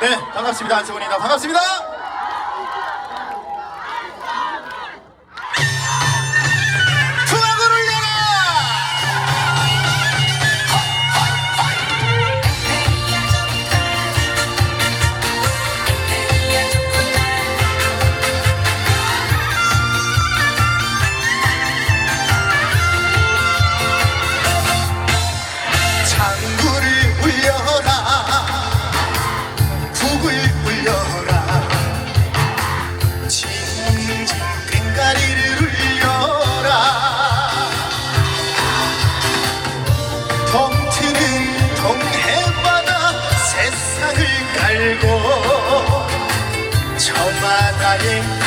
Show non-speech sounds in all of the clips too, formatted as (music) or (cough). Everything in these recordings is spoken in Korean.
네, 반갑습니다. 안승훈입니다. 반갑습니다. 저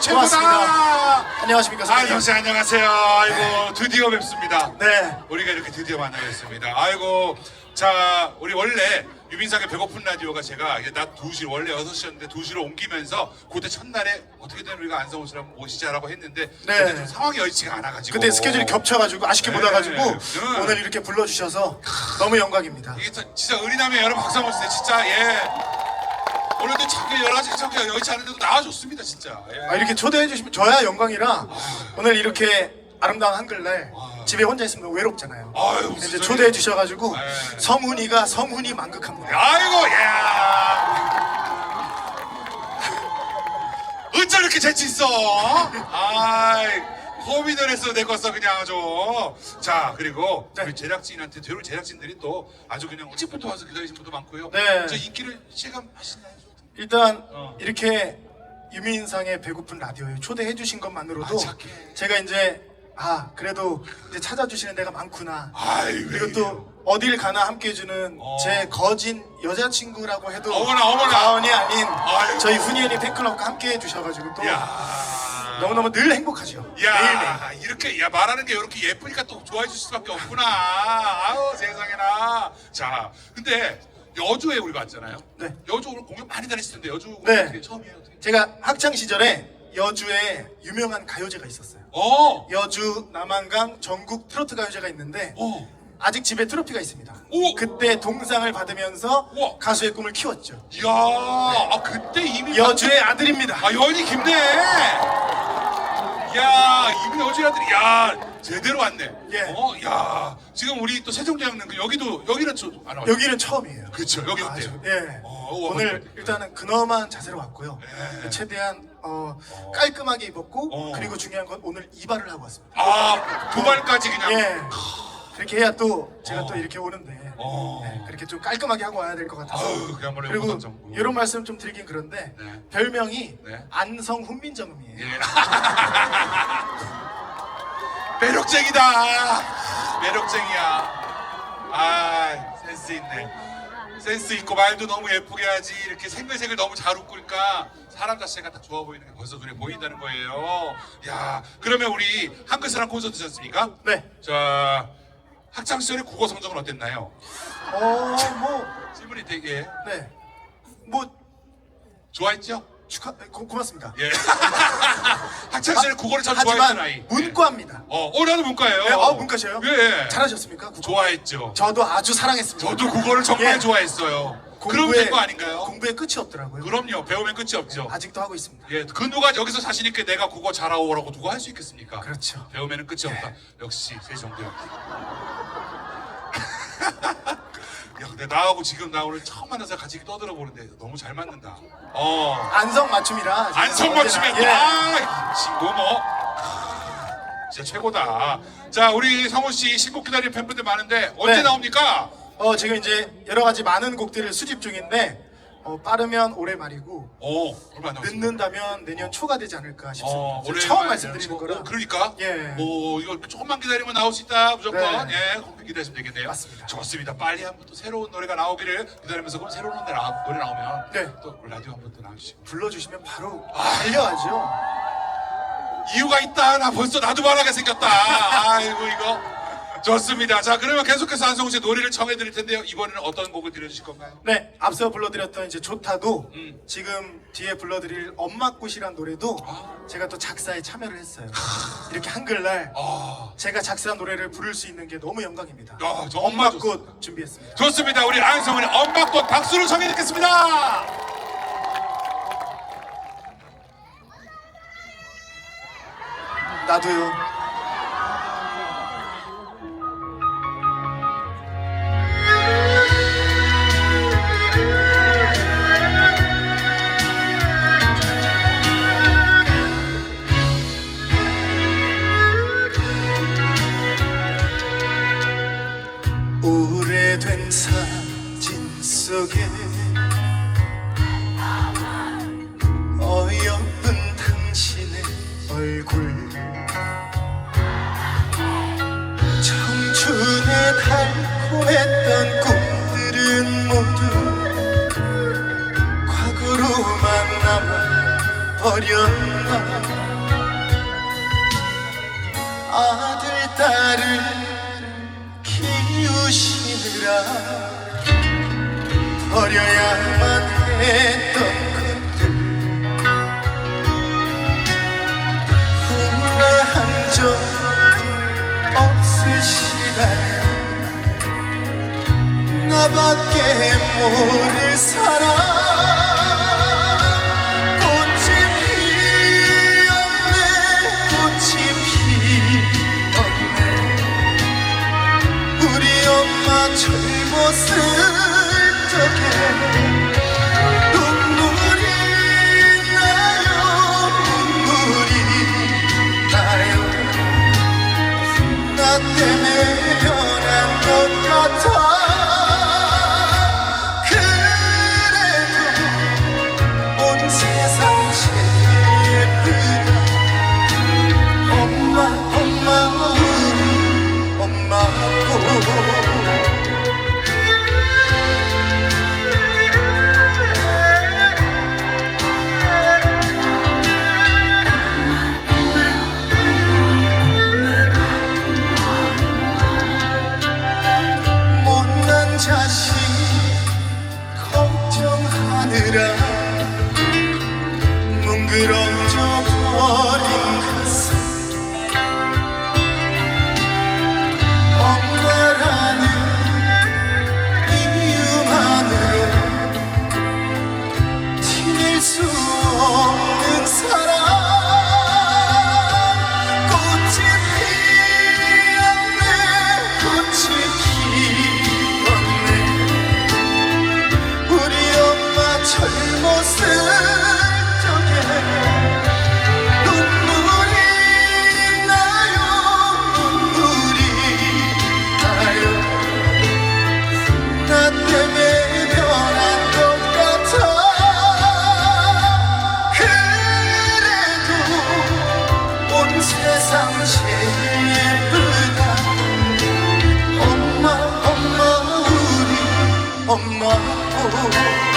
역시 최고다! 고맙습니다. 안녕하십니까 아, 선생님. 형씨 안녕하세요. 아이고, 드디어 뵙습니다. 네. 우리가 이렇게 드디어 만나겠습니다. 아이고, 자, 우리 원래 유민상의 배고픈 라디오가 제가 이제 낮 2시, 원래 6시였는데 2시로 옮기면서 그때 첫날에 어떻게든 우리가 안성호 씨를 한번 모시자라고 했는데 네. 그때 좀 상황이 여의치가 않아가지고 근데 스케줄이 겹쳐가지고 아쉽게 네. 못 와가지고 네. 오늘 이렇게 불러주셔서 너무 영광입니다. 이게 저- 진짜 의리남의 여러분 박수 한번 주세요. 진짜, 예. 오늘도 참 여러 참 여의치 않은데도 나와줬습니다, 진짜. 예. 아, 이렇게 초대해 주시면 저야 영광이라 오늘 이렇게 아름다운 한글날 집에 혼자 있으면 외롭잖아요. 아유, 근데 이제. 초대해 주셔가지고 네. 성훈이가 성훈이 만극합니다. 아이고 야 어쩜 이렇게 재치 있어 아이 호미들 했어 내 거써 그냥 아주 자 그리고 네. 우리 제작진한테 배우 제작진들이 또 아주 그냥 일찍부터 와서 기다리신 분도 많고요 네. 저 인기를 체감하시나요? 일단 어. 이렇게 유민상의 배고픈 라디오에 초대해 주신 것만으로도 아, 착해. 제가 이제 아 그래도 이제 찾아주시는 데가 많구나. 아이 왜 그리고? 또 어딜 가나 함께 해주는 어. 제 거진 여자친구라고 해도 어머나, 어머나. 과언이 아닌 아이고. 저희 훈이언니 팬클럽과 함께 해주셔가지고 또 야 너무너무 늘 행복하죠. 매일매일. 야 이렇게 야 말하는 게 이렇게 예쁘니까 또 좋아해 줄 수밖에 없구나 아우 세상에나 자 근데 여주에 우리 갔잖아요 네. 여주 오늘 공연 많이 다녔을 텐데 여주 네. 어떻게 처음이에요 어떻게 제가 학창 시절에 여주에 유명한 가요제가 있었어요. 어 여주 남한강 전국 트로트 가요제가 있는데 어. 아직 집에 트로피가 있습니다. 오! 그때 동상을 받으면서 우와. 가수의 꿈을 키웠죠. 이야, 아 그때 이미 여주의 아들입니다. 아 연이 깊네. 야 이분 여주 아들이 야 제대로 왔네. 예. 어, 야 지금 우리 또 세종대왕릉 그 여기도 여기는 좀안 와. 여기는 처음이에요. 그렇죠. 여기 아주, 어때요? 예. 어, 오늘 어, 일단은 근엄한 자세로 왔고요. 예. 최대한 어, 깔끔하게 입었고 어. 그리고 중요한 건 오늘 이발을 하고 왔습니다. 아 도발까지 그냥. 예. 그렇게 해야 또 제가 어. 또 이렇게 오는데 어. 네, 그렇게 좀 깔끔하게 하고 와야 될 것 같아서 아유, 그야말로 그리고 영광. 이런 말씀 좀 드리긴 그런데 네. 별명이 네. 안성 훈민정음이에요. 예. (laughs) 매력쟁이다. 매력쟁이야. 아 센스 있네. 센스 있고 말도 너무 예쁘게 하지 이렇게 생글생글 너무 잘 웃고 그러니까 사람 자체가 딱 좋아 보이는 게 벌써 눈에 보인다는 거예요. 야 그러면 우리 한글사랑 콘서트지 않습니까? 네. 자 학창 시절의 국어 성적은 어땠나요? 어, 뭐, 질문이 되게 네. 뭐, 좋아했죠? 축하, 고, 고맙습니다. 예. (laughs) 학창 시절에 국어를 참 좋아했던 아이. 하지만 문과입니다. 어, 어 나도 문과예요. 네, 아, 문과셔요? 예. 잘하셨습니까? 국어? 좋아했죠. 저도 아주 사랑했습니다. 저도 국어를 정말 예. 좋아했어요. 그럼 된거 아닌가요? 공부에 끝이 없더라고요. 그럼요. 배우면 끝이 없죠. 아직도 하고 있습니다. 예, 그 누가 여기서 자신 있게 내가 국어 잘하오라고 누가 할 수 있겠습니까? 그렇죠. 배우면은 끝이 없다. 역시 세종대왕. (laughs) 야, 근데 나하고 지금 나 오늘 처음 만나서 같이 떠들어 보는데 너무 잘 맞는다. 어. 안성 맞춤이라. 제가 안성 맞추면 언제나- 예. 아, 친구 뭐. 진짜 최고다. 자, 우리 성훈 씨 신곡 기다리는 팬분들 많은데 언제 네. 나옵니까? 어, 지금 이제 여러 가지 많은 곡들을 수집 중인데 어, 빠르면 올해 말이고 오, 얼마 남았습니까? 늦는다면 내년 초가 되지 않을까 싶습니다. 어, 올해 처음. 말씀드리는 어, 거라. 그러니까? 예. 오, 이거 조금만 기다리면 나올 수 있다. 무조건. 네. 예, 그렇게 기다리시면 되겠네요. 맞습니다. 좋습니다. 빨리 한번 또 새로운 노래가 나오기를 기다리면서 그럼 새로운 노래, 나, 노래 나오면 네. 또 라디오 한번 또 나와주시고. 불러주시면 바로 달려가죠. 이유가 있다. 나 벌써 나도 말하게 생겼다. 아이고, 이거. 좋습니다. 자, 그러면 계속해서 안성훈 씨 노래를 정해드릴 텐데요. 이번에는 어떤 곡을 들려주실 건가요? 네, 앞서 불러드렸던 이제 좋다도 음. 지금 뒤에 불러드릴 엄마 꽃이란 노래도 아. 제가 또 작사에 참여를 했어요. 이렇게 한글날 아, 제가 작사한 노래를 부를 수 있는 게 너무 영광입니다. 야, 정말 엄마꽃 준비했습니다. 좋습니다. 우리 안성훈의 엄마 꽃 박수로 청해 듣겠습니다. 나도요. 아들 딸을 키우시느라 버려야만 했던 것들. 후회한 적 없으시다면 나밖에 모를 사람 젊었을 적에 눈물이 나요 눈물이 나요 세상 예쁘다. 엄마 엄마 우리 엄마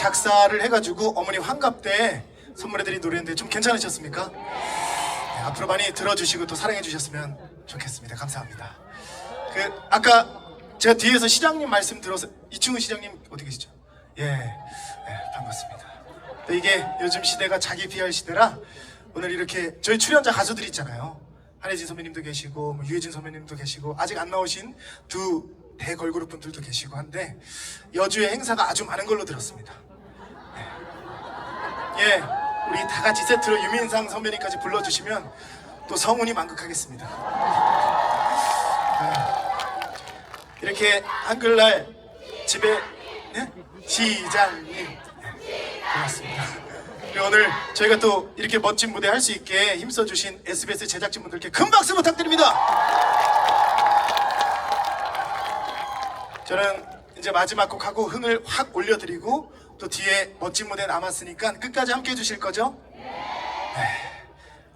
작사를 해가지고 어머니 환갑 때 선물해드린 노래인데 좀 괜찮으셨습니까? 네, 앞으로 많이 들어주시고 또 사랑해주셨으면 좋겠습니다. 감사합니다. 그 아까 제가 뒤에서 시장님 말씀 들어서 이충우 시장님 어디 계시죠? 예, 예, 반갑습니다. 또 이게 요즘 시대가 자기 PR 시대라 오늘 이렇게 저희 출연자 가수들 있잖아요. 한혜진 선배님도 계시고 뭐 유해진 선배님도 계시고 아직 안 나오신 두 대걸그룹 분들도 계시고 한데 여주의 행사가 아주 많은 걸로 들었습니다. 네. 예, 우리 다 같이 세트로 유민상 선배님까지 불러주시면 또 성운이 만극하겠습니다. 네. 이렇게 한글날 집에 네? 시장님 네, 고맙습니다. 오늘 저희가 또 이렇게 멋진 무대 할 수 있게 힘써 주신 SBS 제작진 분들께 큰 박수 부탁드립니다. 저는 이제 마지막 곡 하고 흥을 확 올려드리고 또 뒤에 멋진 무대 남았으니까 끝까지 함께 해주실 거죠? 네.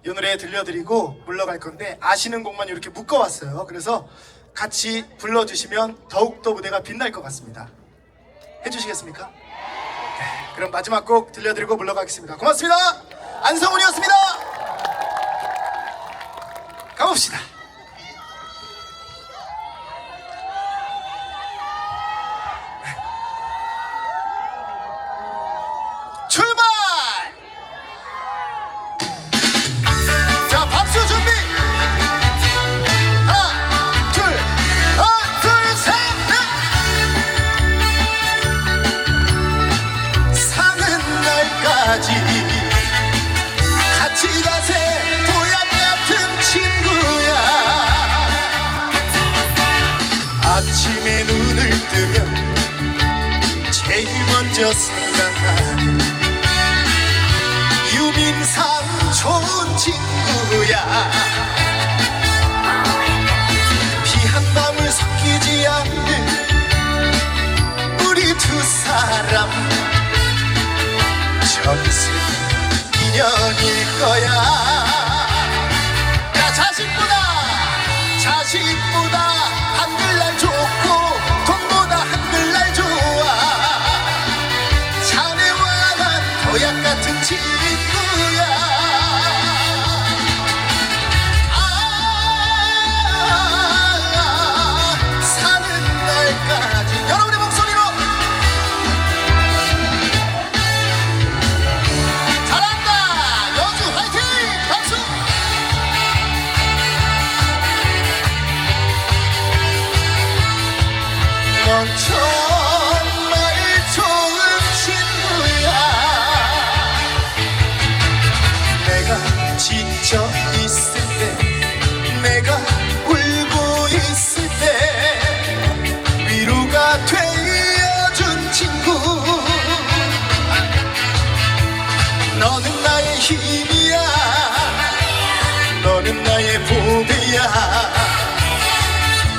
이 노래 들려드리고 물러갈 건데 아시는 곡만 이렇게 묶어왔어요. 그래서 같이 불러주시면 더욱더 무대가 빛날 것 같습니다. 해주시겠습니까? 네, 그럼 마지막 곡 들려드리고 물러가겠습니다. 고맙습니다. 안성훈이었습니다. 가봅시다. 생각나는 유민상 좋은 친구야. 피 한 방울 섞이지 않는 우리 두 사람. 전생 인연일 거야 야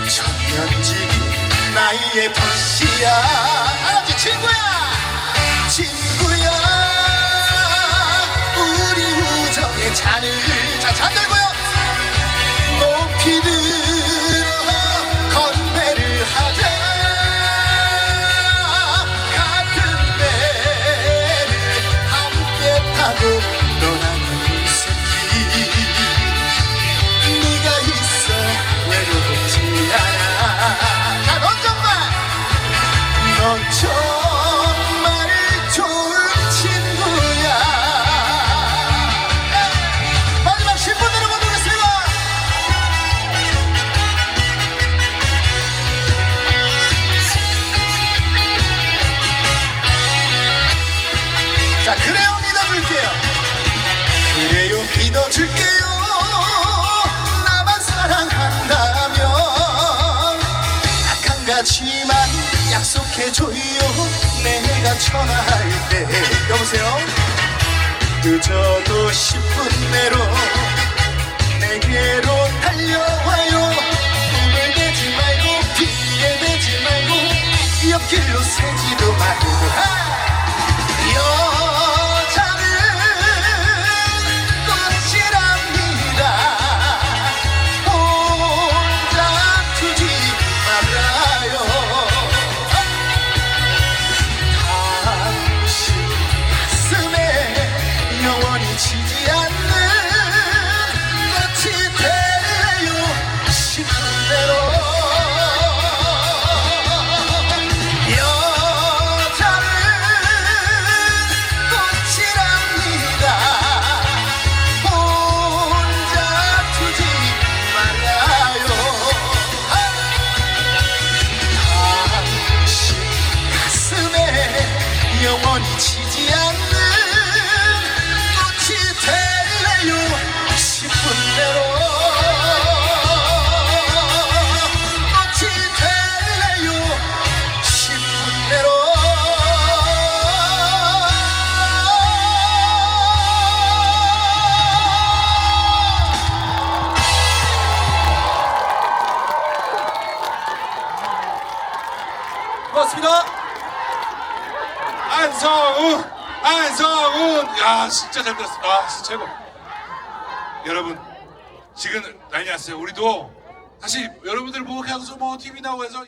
천년지기 나의 벗이야. 알았지 친구야! 친구야! 우리 우정의 잔을 자 잔 들고요. 높이 들 愁 해줘요 내가 전화할 때. 여보세요? 늦어도 10분 내로 내게로 달려와요. 꿈을 내지 말고 피해 내지 말고 옆길로 새지도 말고 진짜 잘 들었어. 아 진짜 최고. 여러분 지금 난리 났어요. 우리도 사실 여러분들 뭐 그냥 뭐 TV 나오고 해서